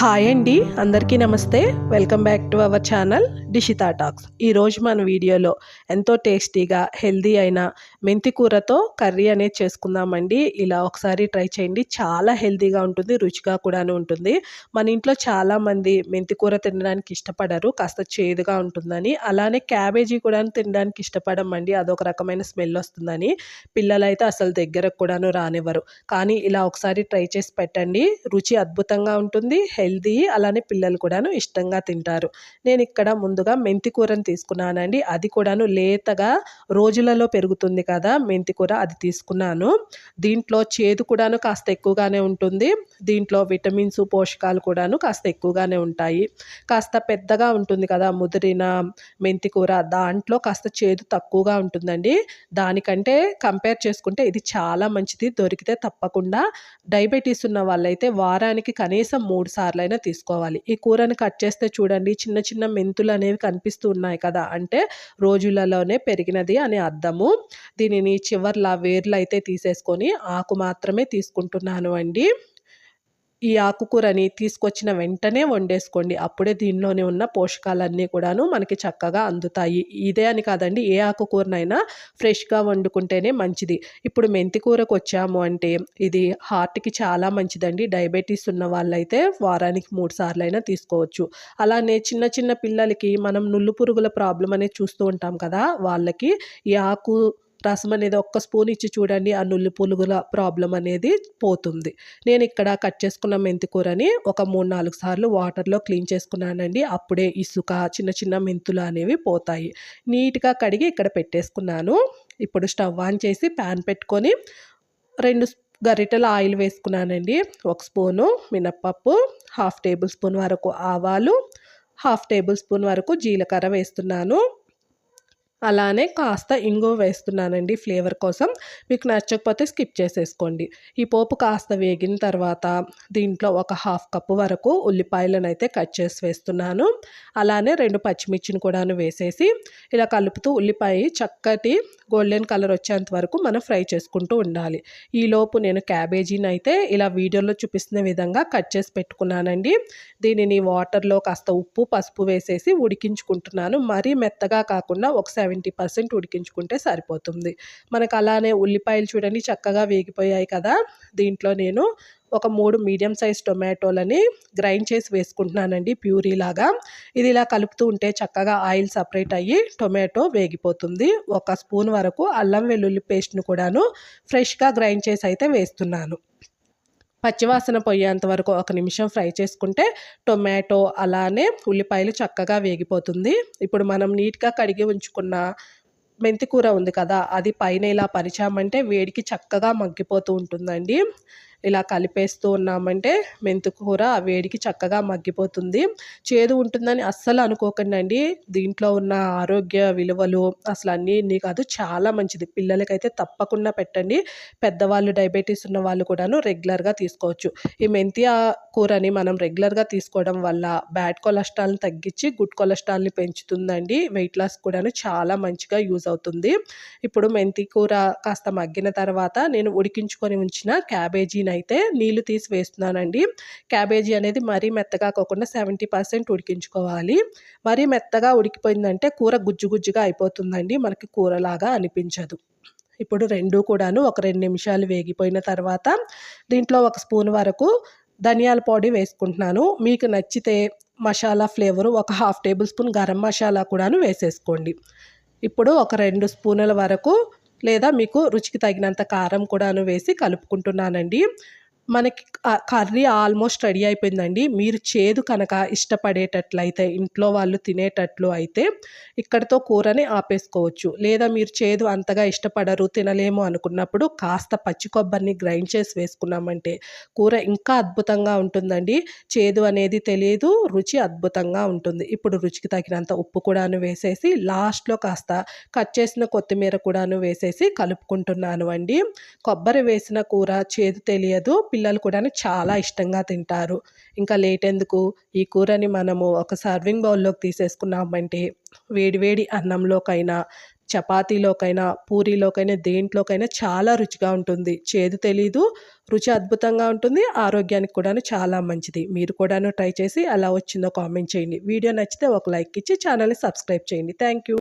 Hi అండి అందరికీ నమస్తే. Welcome back to our channel Dishitha talks. ఈరోజు మన వీడియోలో ఎంతో టేస్టీగా హెల్దీ అయిన మెంతి కూరతో కర్రీ అనేది చేసుకుందామండి. ఇలా ఒకసారి ట్రై చేయండి. చాలా హెల్దీగా ఉంటుంది రుచిగా కూడాను ఉంటుంది. మన ఇంట్లో చాలామంది మెంతి కూర తినడానికి ఇష్టపడరు కాస్త చేదుగా ఉంటుందని. అలానే క్యాబేజీ కూడా తినడానికి ఇష్టపడమండి. అదొక రకమైన స్మెల్ వస్తుందని. పిల్లలైతే అసలు దగ్గరకు కూడాను రానివ్వరు. కానీ ఇలా ఒకసారి ట్రై చేసి పెట్టండి. రుచి అద్భుతంగా ఉంటుంది హెల్దీ అలానే పిల్లలు కూడాను ఇష్టంగా తింటారు. నేను ఇక్కడ ముందుగా మెంతి కూరని తీసుకున్నానండి. అది కూడాను లేతగా రోజులలో పెరుగుతుంది కదా మెంతి కూర అది తీసుకున్నాను. దీంట్లో చేదు కూడాను కాస్త ఎక్కువగానే ఉంటుంది. దీంట్లో విటమిన్స్ పోషకాలు కూడాను కాస్త ఎక్కువగానే ఉంటాయి. కాస్త పెద్దగా ఉంటుంది కదా ముదిరిన మెంతి కూర దాంట్లో కాస్త చేదు తక్కువగా ఉంటుందండి. దానికంటే కంపేర్ చేసుకుంటే ఇది చాలా మంచిది. దొరికితే తప్పకుండా డయాబెటీస్ ఉన్న వాళ్ళైతే వారానికి కనీసం మూడు సార్లు అయినా తీసుకోవాలి. ఈ కూరని కట్ చేస్తే చూడండి చిన్న చిన్న మెంతులు అనేవి కనిపిస్తూ ఉన్నాయి కదా! అంటే రోజులలోనే పెరిగినది అని అర్థము. దీనిని చివర్లా వేర్లు అయితే తీసేసుకొని ఆకు మాత్రమే తీసుకుంటున్నాను అండి. ఈ ఆకుకూరని తీసుకొచ్చిన వెంటనే వండేసుకోండి. అప్పుడే దీనిలోనే ఉన్న పోషకాలన్నీ కూడాను మనకి చక్కగా అందుతాయి. ఇదే అని కాదండి ఏ ఆకుకూరనైనా ఫ్రెష్గా వండుకుంటేనే మంచిది. ఇప్పుడు మెంతి కూరకు వచ్చాము అంటే ఇది హార్ట్కి చాలా మంచిదండి. డయాబెటీస్ ఉన్న వాళ్ళైతే వారానికి మూడు సార్లు అయినా తీసుకోవచ్చు. అలానే చిన్న చిన్న పిల్లలకి మనం నుల్లు పురుగుల ప్రాబ్లం అనేది చూస్తూ ఉంటాం కదా వాళ్ళకి ఈ ఆకు రసం అనేది ఒక్క స్పూన్ ఇచ్చి చూడండి ఆ నుల్లి పులుగుల ప్రాబ్లం అనేది పోతుంది. నేను ఇక్కడ కట్ చేసుకున్న మెంతికూరని ఒక మూడు నాలుగు సార్లు వాటర్లో క్లీన్ చేసుకున్నానండి. అప్పుడే ఇసుక చిన్న చిన్న మెంతులు అనేవి పోతాయి. నీట్గా కడిగి ఇక్కడ పెట్టేసుకున్నాను. ఇప్పుడు స్టవ్ ఆన్ చేసి ప్యాన్ పెట్టుకొని రెండు గరిటెల ఆయిల్ వేసుకున్నానండి. ఒక స్పూను మినప్పప్పు హాఫ్ టేబుల్ స్పూన్ వరకు ఆవాలు హాఫ్ టేబుల్ స్పూన్ వరకు జీలకర్ర వేస్తున్నాను. అలానే కాస్త ఇంగువ వేస్తున్నానండి ఫ్లేవర్ కోసం. మీకు నచ్చకపోతే స్కిప్ చేసేసుకోండి. ఈ పోపు కాస్త వేగిన తర్వాత దీంట్లో ఒక హాఫ్ కప్పు వరకు ఉల్లిపాయలను అయితే కట్ చేసి వేస్తున్నాను. అలానే రెండు పచ్చిమిర్చిని కూడాను వేసేసి ఇలా కలుపుతూ ఉల్లిపాయ చక్కటి గోల్డెన్ కలర్ వచ్చేంత వరకు మనం ఫ్రై చేసుకుంటూ ఉండాలి. ఈలోపు నేను క్యాబేజీని అయితే ఇలా వీడియోలో చూపిస్తున్న విధంగా కట్ చేసి పెట్టుకున్నానండి. దీనిని వాటర్లో కాస్త ఉప్పు పసుపు వేసేసి ఉడికించుకుంటున్నాను. మరీ మెత్తగా కాకుండా ఒక సెవెంటీ పర్సెంట్ ఉడికించుకుంటే సరిపోతుంది. మనకు అలానే ఉల్లిపాయలు చూడండి చక్కగా వేగిపోయాయి కదా. దీంట్లో నేను ఒక మూడు మీడియం సైజ్ టొమాటోలని గ్రైండ్ చేసి వేసుకుంటున్నానండి ప్యూరీ లాగా. ఇది ఇలా కలుపుతూ ఉంటే చక్కగా ఆయిల్ సపరేట్ అయ్యి టొమాటో వేగిపోతుంది. ఒక స్పూన్ వరకు అల్లం వెల్లుల్లి పేస్ట్ను కూడాను ఫ్రెష్గా గ్రైండ్ చేసి అయితే వేస్తున్నాను. పచ్చివాసన పోయేంత వరకు ఒక నిమిషం ఫ్రై చేసుకుంటే టొమాటో అలానే ఉల్లిపాయలు చక్కగా వేగిపోతుంది. ఇప్పుడు మనం నీట్గా కడిగి ఉంచుకున్న మెంతి కూర ఉంది కదా అది పైన ఇలా పరిచామంటే వేడికి చక్కగా మగ్గిపోతూ ఉంటుందండి. ఇలా కలిపేస్తూ ఉన్నామంటే మెంతి కూర ఆ వేడికి చక్కగా మగ్గిపోతుంది. చేదు ఉంటుందని అస్సలు అనుకోకండి అండి దీంట్లో ఉన్న ఆరోగ్య విలువలు అసలు అన్నీ ఇన్ని కాదు చాలా మంచిది. పిల్లలకైతే తప్పకుండా పెట్టండి. పెద్దవాళ్ళు డయాబెటీస్ ఉన్న వాళ్ళు కూడాను రెగ్యులర్గా తీసుకోవచ్చు. ఈ మెంతి కూరని మనం రెగ్యులర్గా తీసుకోవడం వల్ల బ్యాడ్ కొలెస్ట్రాల్ని తగ్గించి గుడ్ కొలెస్ట్రాల్ని పెంచుతుందండి. వెయిట్ లాస్ కూడాను చాలా మంచిగా యూజ్ అవుతుంది. ఇప్పుడు మెంతి కూర కాస్త మగ్గిన తర్వాత నేను ఉడికించుకొని ఉంచిన క్యాబేజీ అయితే నీళ్ళు తీసి వేస్తున్నానండి. క్యాబేజీ అనేది మరీ మెత్తగా కాకుండా సెవెంటీ పర్సెంట్ ఉడికించుకోవాలి. మరీ మెత్తగా ఉడికిపోయిందంటే కూర గుజ్జు గుజ్జుగా అయిపోతుందండి. మనకి కూరలాగా అనిపించదు. ఇప్పుడు రెండు కూడాను ఒక రెండు నిమిషాలు వేగిపోయిన తర్వాత దీంట్లో ఒక స్పూన్ వరకు ధనియాల పొడి వేసుకుంటున్నాను. మీకు నచ్చితే మసాలా ఫ్లేవరు ఒక half tablespoon garam masala కూడాను వేసేసుకోండి. ఇప్పుడు ఒక రెండు స్పూనుల వరకు లేదా మీకు రుచికి తగినంత కారం కూడాను వేసి కలుపుకుంటున్నానండి. మనకి కర్రీ ఆల్మోస్ట్ రెడీ అయిపోయిందండి. మీరు చేదు కనుక ఇష్టపడేటట్లయితే ఇంట్లో వాళ్ళు తినేటట్లు అయితే ఇక్కడితో కూరని ఆపేసుకోవచ్చు. లేదా మీరు చేదు అంతగా ఇష్టపడరు తినలేము అనుకున్నప్పుడు కాస్త పచ్చి కొబ్బరిని గ్రైండ్ చేసి వేసుకున్నామంటే కూర ఇంకా అద్భుతంగా ఉంటుందండి. చేదు అనేది తెలియదు రుచి అద్భుతంగా ఉంటుంది. ఇప్పుడు రుచికి తగినంత ఉప్పు కూడాను వేసేసి లాస్ట్లో కాస్త కట్ చేసిన కొత్తిమీర కూడాను వేసేసి కలుపుకుంటున్నాను అండి. కొబ్బరి వేసిన కూర చేదు తెలియదు పిల్లలు కూడా చాలా ఇష్టంగా తింటారు. ఇంకా లేట్ ఎందుకు ఈ కూరని మనము ఒక సర్వింగ్ బౌల్లోకి తీసేసుకున్నామంటే వేడివేడి అన్నంలోకైనా చపాతీలోకైనా పూరీలోకైనా దేంట్లోకైనా చాలా రుచిగా ఉంటుంది. చేదు తెలీదు రుచి అద్భుతంగా ఉంటుంది ఆరోగ్యానికి కూడాను చాలా మంచిది. మీరు కూడాను ట్రై చేసి అలా వచ్చిందో కామెంట్ చేయండి. వీడియో నచ్చితే ఒక లైక్ ఇచ్చి ఛానల్ని సబ్స్క్రైబ్ చేయండి. Thank you.